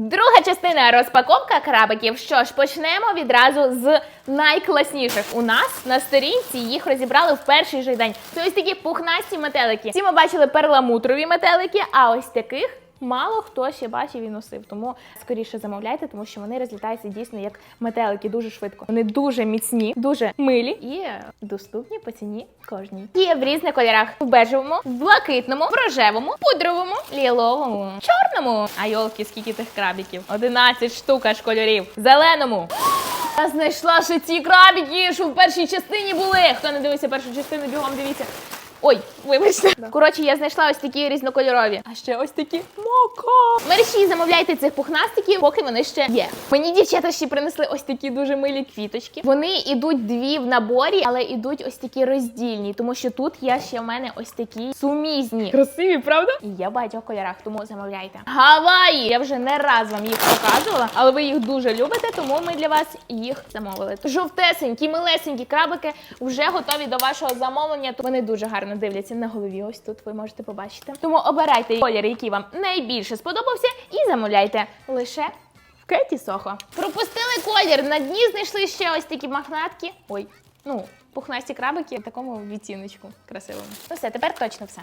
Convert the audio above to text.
Друга частина розпаковка крабиків. Що ж, почнемо відразу з найкласніших. У нас на сторінці їх розібрали в перший же день. Це ось такі пухнасті метелики. Всі ми бачили перламутрові метелики, а ось таких. Мало хто ще бачив і носив, тому скоріше замовляйте, тому що вони розлітаються дійсно як метелики дуже швидко. Вони дуже міцні, дуже милі і доступні по ціні кожній. Є в різних кольорах: в бежевому, в блакитному, в рожевому, пудровому, ліловому, чорному. А йолки, скільки тих крабіків? 11 штук аж кольорів. Зеленому. Я знайшла ще ці крабіки, що в першій частині були. Хто не дивився першу частину, бігом дивіться. Ой, вибачте. Коротше, я знайшла ось такі різнокольорові. А ще ось такі моко. Мерші замовляйте цих пухнастиків, поки вони ще є. Мені дівчата ще принесли ось такі дуже милі квіточки. Вони йдуть дві в наборі, але йдуть ось такі роздільні, тому що тут є ще в мене ось такі сумізні. Красиві, правда? І є в багатьох кольорах, тому замовляйте. Гаваї! Я вже не раз вам їх показувала, але ви їх дуже любите, тому ми для вас їх замовили. Жовтесенькі, милесенькі крабики вже готові до вашого замовлення. Вони дуже гарно дивляться на голові. Ось тут ви можете побачити. Тому обирайте колір, який вам найбільше сподобався, і замовляйте лише. в Кеті Сохо. Пропустили колір. На дні знайшли ще ось такі махнатки. Ой, ну, пухнасті крабики в такому відтіночку красивому. Ну все, тепер точно все.